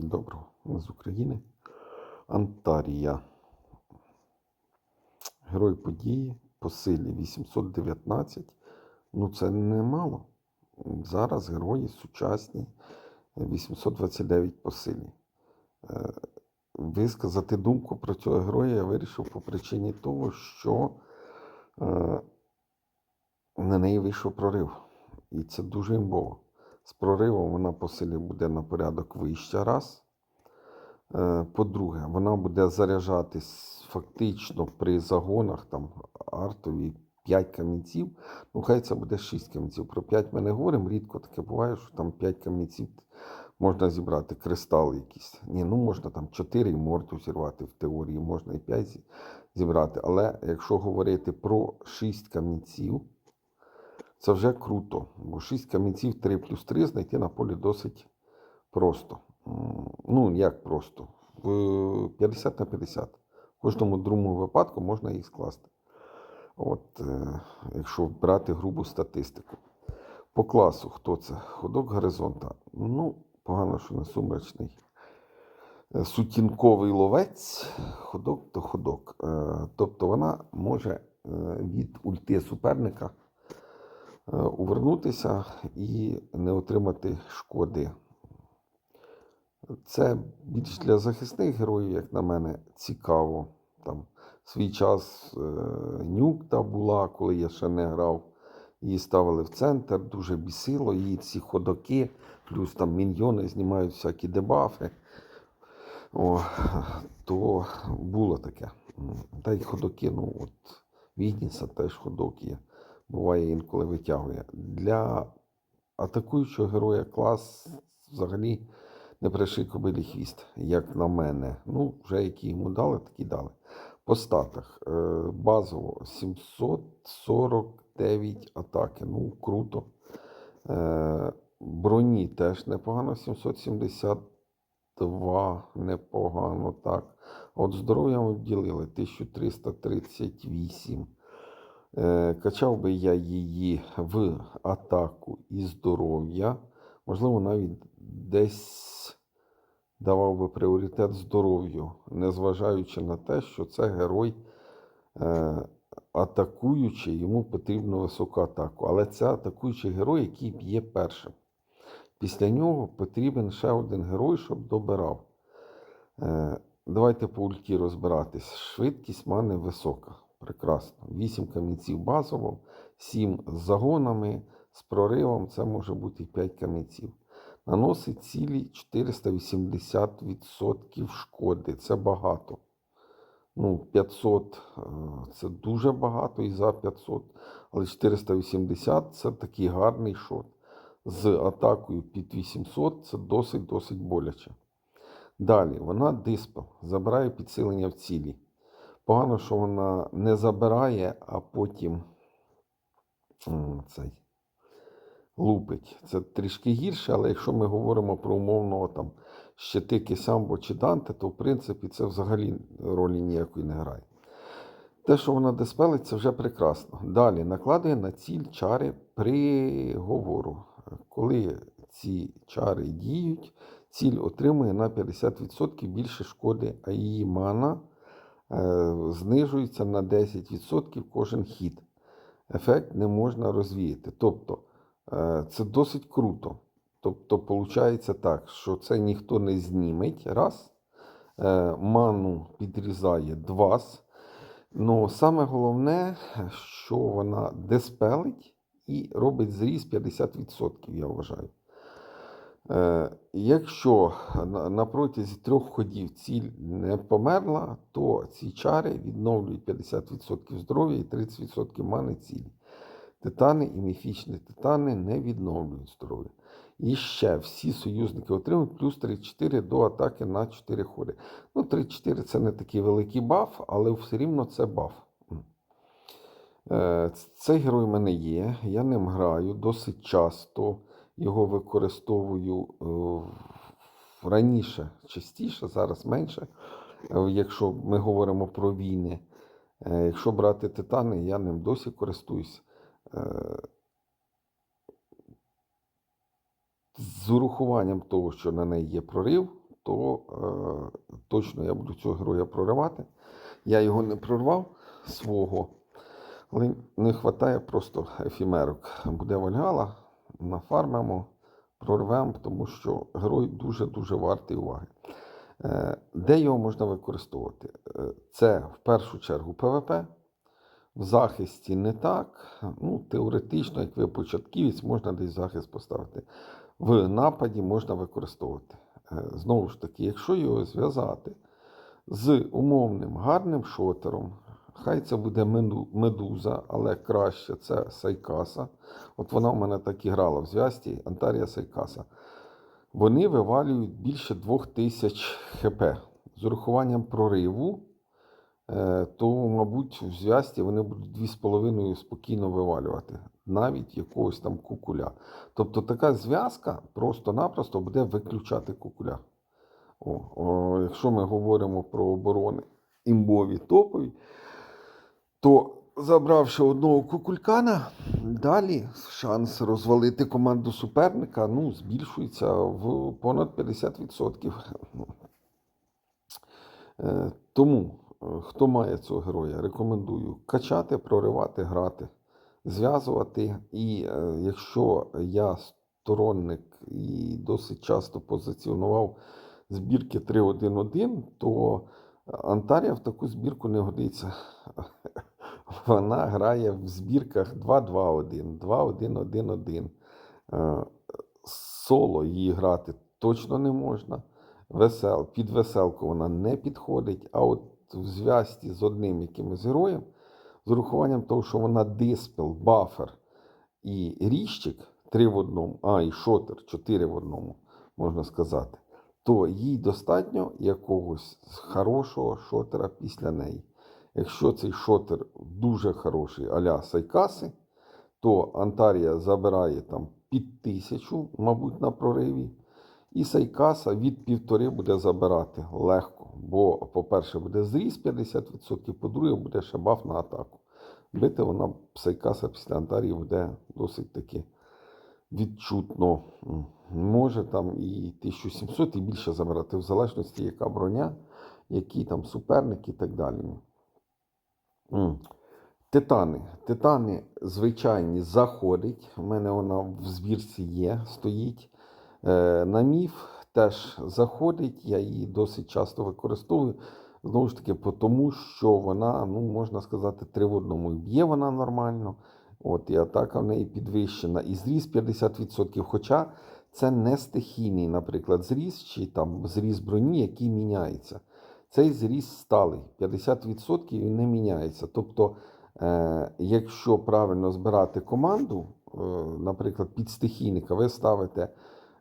Доброго, з України. Антарія. Герой події по силі 819. Ну, це немало. Зараз герої сучасні 829 по силі. Е, Висказати думку про цього героя я вирішив по причині того, що е, на неї вийшов прорив. І це дуже імбово. З проривом вона по силі буде на порядок вища раз. Е, По-друге, вона буде заряджатись фактично при загонах там артові 5 камінців. Ну, хай це буде 6 камінців. Про 5 ми не говоримо. Рідко таке буває, що там 5 камінців можна зібрати, кристал якийсь. Ні, ну можна там 4 і морду зірвати в теорії, можна і 5 зібрати. Але якщо говорити про 6 камінців, це вже круто, бо 6 камінців 3 плюс 3 знайти на полі досить просто. Ну, як просто? 50 на 50. В кожному другому випадку можна їх скласти. От, е, якщо брати грубу статистику. По класу, хто це? Ходок горизонта. Ну, погано, що не сумрачний. Е, Сутінковий ловець, ходок то ходок. Е, Тобто вона може від ульти суперника увернутися і не отримати шкоди. Це більш для захисних героїв, як на мене, цікаво. Там свій час е, нюкта була, коли я ще не грав. Її ставили в центр, дуже бісило. Її ці ходоки, плюс там міньйони знімають всякі дебафи. О, то було таке. Та й ходоки, ну от Вігніса теж ходок є. Буває інколи витягує. Для атакуючого героя клас взагалі не приший кобилі хвіст, як на мене. Ну, вже які йому дали, такі дали. По статах. Е, Базово 749 атаки. Ну, круто. Е, Броні теж непогано, 772 непогано, так. От здоров'я ми вділили 1338. Е, Качав би я її в атаку і здоров'я. Можливо, навіть десь давав би пріоритет здоров'ю, незважаючи на те, що це герой е, атакуючий, йому потрібна висока атаку. Але це атакуючий герой, який б'є першим. Після нього потрібен ще один герой, щоб добирав. Е, давайте по ульті розбиратись. Швидкість мани висока. Прекрасно. 8 камінців базово, 7 з загонами, з проривом це може бути 5 камінців. Наносить цілі 480% шкоди. Це багато. Ну, 500 е, це дуже багато і за 500. Але 480 це такий гарний шот. З атакою під 800 це досить-досить боляче. Далі, вона диспел, забирає підсилення в цілі. Погано, що вона не забирає, а потім цей, лупить. Це трішки гірше, але якщо ми говоримо про умовного там щити Кесамбо чи Данте, то в принципі це взагалі ролі ніякої не грає. Те, що вона диспелить, це вже прекрасно. Далі накладує на ціль чари приговору. Коли ці чари діють, ціль отримує на 50% більше шкоди, а її мана знижується на 10% кожен хід. Ефект не можна розвіяти. Тобто е, це досить круто. Тобто, виходить так, що це ніхто не зніметь, раз. Е, ману підрізає два. Ну, саме головне, що вона диспелить і робить зріз 50%, я вважаю. Е, якщо на, протязі трьох ходів ціль не померла, то ці чари відновлюють 50% здоров'я і 30% мани цілі. Титани і міфічні титани не відновлюють здоров'я. І ще всі союзники отримують плюс 3-4 до атаки на 4 ходи. Ну, 3-4 це не такий великий баф, але все рівно це баф. Е, Цей герой в мене є, я ним граю досить часто. Його використовую е, раніше частіше, зараз менше. Е, Якщо ми говоримо про війни. Е, Якщо брати титани, я ним досі користуюсь. З урахуванням того, що на неї є прорив, то точно я буду цього героя проривати. Я його не прорвав свого, але не вистачає просто ефімерок. Буде вальгала, нафармимо, прорвемо, тому що герой дуже-дуже вартий уваги. Е, Де його можна використовувати? Е, Це в першу чергу ПВП. В захисті не так. Ну, теоретично, як ви початківець, можна десь захист поставити. В нападі можна використовувати. Е, Знову ж таки, якщо його зв'язати з умовним гарним шотером, хай це буде медуза, але краще це Сайкаса. От вона в мене так і грала в зв'язці Антарія Сайкаса. Вони вивалюють більше 2000 хп. З урахуванням прориву, е, то, мабуть, в зв'язці вони будуть 2,5 спокійно вивалювати, навіть якогось там кукуля. Тобто така зв'язка просто-напросто буде виключати кукуля. О, о, якщо ми говоримо про оборони імбові топові, то забравши одного кукулькана, далі шанс розвалити команду суперника ну, збільшується в понад 50%. Е, Тому, е, хто має цього героя, рекомендую качати, проривати, грати, зв'язувати. І е, якщо я сторонник і досить часто позиціонував збірки 3-1-1, то Антарія в таку збірку не годиться. Вона грає в збірках 2-2-1, 2-1-1-1. Е, Соло її грати точно не можна. Весел, під веселку вона не підходить. А от в зв'язці з одним якимось героєм, з урахуванням того, що вона диспел, бафер і ріщик 3 в одному, а і шотер 4 в одному, можна сказати, то їй достатньо якогось хорошого шотера після неї. Якщо цей шотер дуже хороший аля Сайкаси, то Антарія забирає там під тисячу, мабуть, на прориві. І Сайкаса від півтори буде забирати легко. Бо, по-перше, буде зріз 50%, по-друге, буде ще баф на атаку. Бити вона Сайкаса після Антарії буде досить таки відчутно. Може там і 1700 і більше забирати, в залежності, яка броня, які там суперники і так далі. Титани. Титани звичайні заходить. У мене вона в збірці є, стоїть. Е, на міф теж заходить. Я її досить часто використовую. Знову ж таки, тому що вона, ну, можна сказати, три в одному. Б'є вона нормально. От, і атака в неї підвищена. І зріз 50%. Хоча це не стихійний, наприклад, зріз чи там зріз броні, який міняється. Цей зріз сталий. 50% він не міняється. Тобто, е, якщо правильно збирати команду, е, наприклад, під стихійника, ви ставите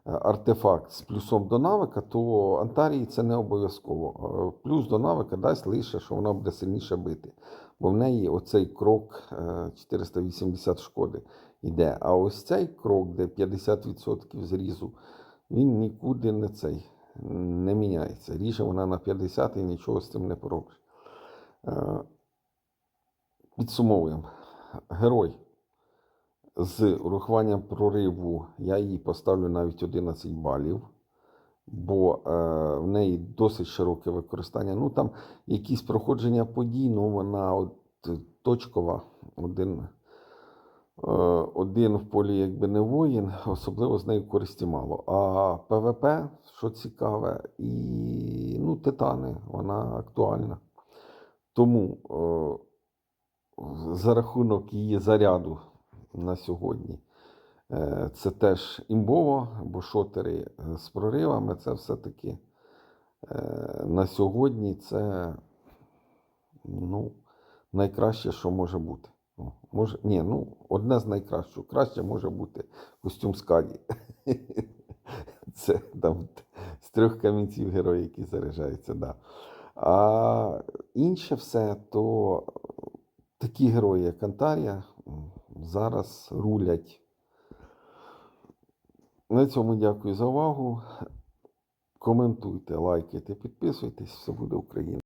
артефакт з плюсом до навика, то Антарії це не обов'язково. Е, Плюс до навика дасть лише, що вона буде сильніше бити. Бо в неї оцей крок е, 480 шкоди йде. А ось цей крок, де 50% зрізу, він нікуди не цей не міняється. Ріже вона на 50 і нічого з цим не поробиш. Е, Підсумовуємо. Герой з урахуванням прориву я їй поставлю навіть 11 балів, бо е, в неї досить широке використання. Ну там якісь проходження подій, ну вона от, е, точкова, один, е, один в полі якби не воїн, особливо з нею користі мало. А ПВП, що цікаве, і ну, титани, вона актуальна. Тому за рахунок її заряду на сьогодні. е, Це теж імбово, бо шотери е, з проривами це все-таки е, на сьогодні це ну, найкраще, що може бути. Може, ні, ну, одне з найкращих. Краще може бути костюм Скаді. Це там з трьох камінців герой, який заряджається. Да. А інше все, то такі герої, як Антарія, зараз рулять. На цьому дякую за увагу. Коментуйте, лайкайте, підписуйтесь, все буде Україна.